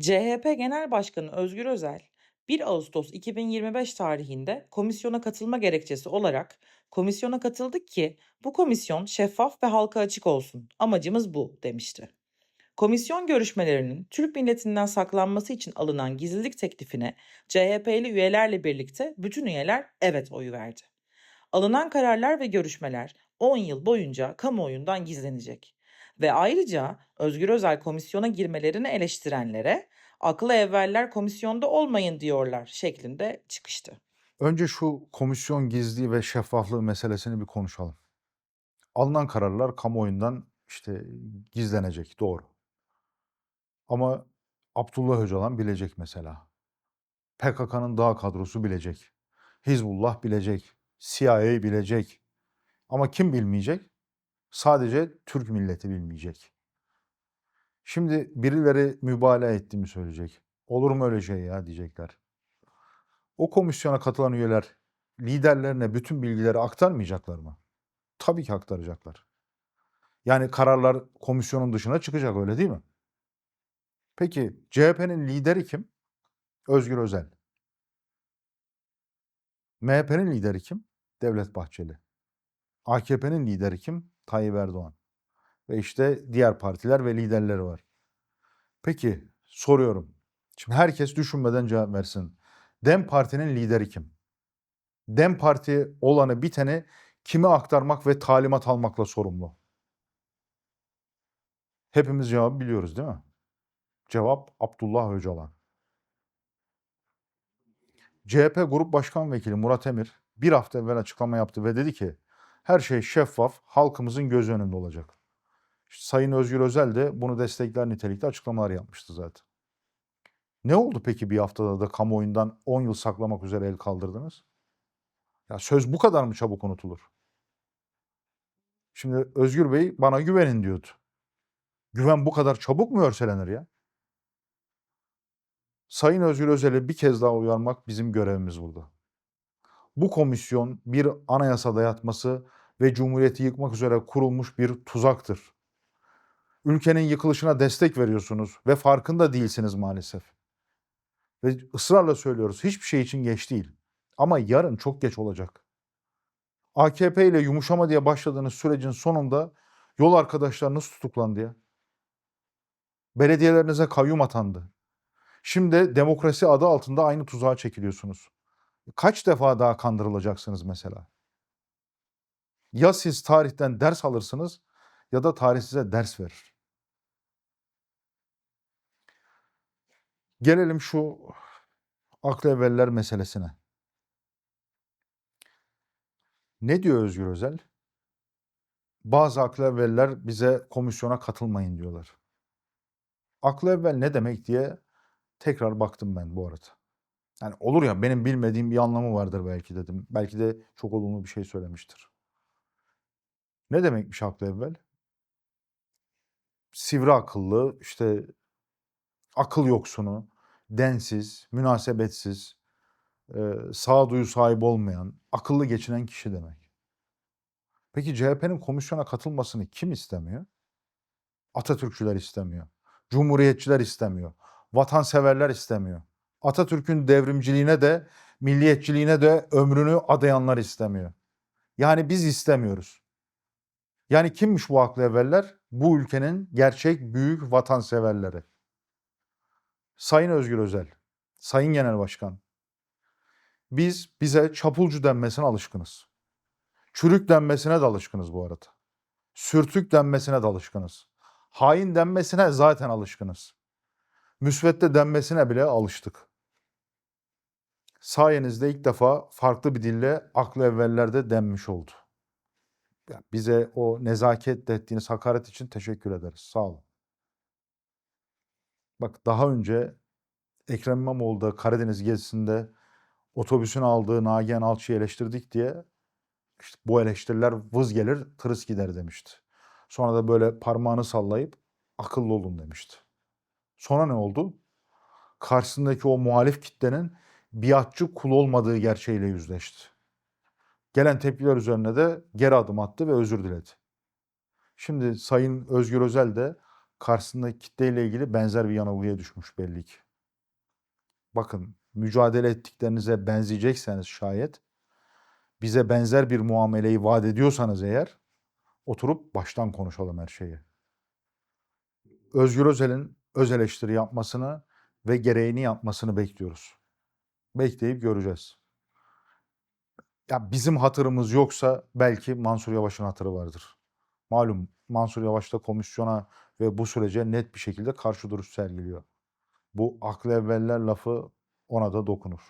CHP Genel Başkanı Özgür Özel, 1 Ağustos 2025 tarihinde komisyona katılma gerekçesi olarak komisyona katıldık ki bu komisyon şeffaf ve halka açık olsun. Amacımız bu demişti. Komisyon görüşmelerinin Türk milletinden saklanması için alınan gizlilik teklifine CHP'li üyelerle birlikte bütün üyeler evet oyu verdi. Alınan kararlar ve görüşmeler 10 yıl boyunca kamuoyundan gizlenecek. Ve ayrıca Özgür Özel komisyona girmelerini eleştirenlere aklı evveller komisyonda olmayın diyorlar şeklinde çıkıştı. Önce şu komisyon gizliliği ve şeffaflığı meselesini bir konuşalım. Alınan kararlar kamuoyundan işte gizlenecek doğru. Ama Abdullah Öcalan bilecek mesela. PKK'nın dağ kadrosu bilecek. Hizbullah bilecek. CIA bilecek. Ama kim bilmeyecek? Sadece Türk milleti bilmeyecek. Şimdi birileri mübalağa ettiğimi söyleyecek. Olur mu öyle şey ya diyecekler. O komisyona katılan üyeler liderlerine bütün bilgileri aktarmayacaklar mı? Tabii ki aktaracaklar. Yani kararlar komisyonun dışına çıkacak öyle değil mi? Peki CHP'nin lideri kim? Özgür Özel. MHP'nin lideri kim? Devlet Bahçeli. AKP'nin lideri kim? Tayyip Erdoğan. Ve işte diğer partiler ve liderleri var. Peki soruyorum. Şimdi herkes düşünmeden cevap versin. Dem Parti'nin lideri kim? Dem Parti olanı biteni kime aktarmak ve talimat almakla sorumlu? Hepimiz cevabı biliyoruz değil mi? Cevap Abdullah Öcalan. CHP Grup Başkan Vekili Murat Emir bir hafta evvel açıklama yaptı ve dedi ki her şey şeffaf, halkımızın göz önünde olacak. Sayın Özgür Özel de bunu destekler nitelikte açıklamalar yapmıştı zaten. Ne oldu peki bir haftada da kamuoyundan 10 yıl saklamak üzere el kaldırdınız? Ya söz bu kadar mı çabuk unutulur? Şimdi Özgür Bey bana güvenin diyordu. Güven bu kadar çabuk mu örselenir ya? Sayın Özgür Özel'i bir kez daha uyarmak bizim görevimiz burada. Bu komisyon bir anayasa dayatması ve cumhuriyeti yıkmak üzere kurulmuş bir tuzaktır. Ülkenin yıkılışına destek veriyorsunuz ve farkında değilsiniz maalesef. Ve ısrarla söylüyoruz hiçbir şey için geç değil. Ama yarın çok geç olacak. AKP ile yumuşama diye başladığınız sürecin sonunda yol arkadaşlarınız tutuklandı ya. Belediyelerinize kayyum atandı. Şimdi demokrasi adı altında aynı tuzağa çekiliyorsunuz. Kaç defa daha kandırılacaksınız mesela? Ya siz tarihten ders alırsınız ya da tarih size ders verir. Gelelim şu aklı evveller meselesine. Ne diyor Özgür Özel? Bazı aklı evveller bize komisyona katılmayın diyorlar. Aklı evvel ne demek diye tekrar baktım ben bu arada. Yani olur ya benim bilmediğim bir anlamı vardır belki dedim. Belki de çok olumlu bir şey söylemiştir. Ne demekmiş aklı evvel? Sivri akıllı, işte akıl yoksunu, densiz, münasebetsiz, sağduyu sahibi olmayan, akıllı geçinen kişi demek. Peki CHP'nin komisyona katılmasını kim istemiyor? Atatürkçüler istemiyor. Cumhuriyetçiler istemiyor. Vatanseverler istemiyor. Atatürk'ün devrimciliğine de milliyetçiliğine de ömrünü adayanlar istemiyor. Yani biz istemiyoruz. Yani kimmiş bu aklı evveller? Bu ülkenin gerçek büyük vatanseverleri. Sayın Özgür Özel, Sayın Genel Başkan, biz bize çapulcu denmesine alışkınız. Çürük denmesine de alışkınız bu arada. Sürtük denmesine de alışkınız. Hain denmesine zaten alışkınız. Müsvedde denmesine bile alıştık. Sayenizde ilk defa farklı bir dille aklı evvellerde denmiş oldu. Ya Bize o nezaket ettiğiniz hakaret için teşekkür ederiz. Sağ olun. Bak daha önce Ekrem İmamoğlu da Karadeniz gezisinde otobüsün aldığı Nagihan Alçı'yı eleştirdik diye işte bu eleştiriler vız gelir tırıs gider demişti. Sonra da böyle parmağını sallayıp akıllı olun demişti. Sonra ne oldu? Karşısındaki o muhalif kitlenin biatçı kul olmadığı gerçeğiyle yüzleşti. Gelen tepkiler üzerine de geri adım attı ve özür diledi. Şimdi Sayın Özgür Özel de karşısındaki kitleyle ilgili benzer bir yanılgıya düşmüş belli ki. Bakın mücadele ettiklerinize benzeyecekseniz şayet bize benzer bir muameleyi vaat ediyorsanız eğer oturup baştan konuşalım her şeyi. Özgür Özel'in öz eleştiri yapmasını ve gereğini yapmasını bekliyoruz. Bekleyip göreceğiz. Ya bizim hatırımız yoksa belki Mansur Yavaş'ın hatırı vardır. Malum Mansur Yavaş da komisyona ve bu sürece net bir şekilde karşı duruş sergiliyor. Bu aklı evveller lafı ona da dokunur.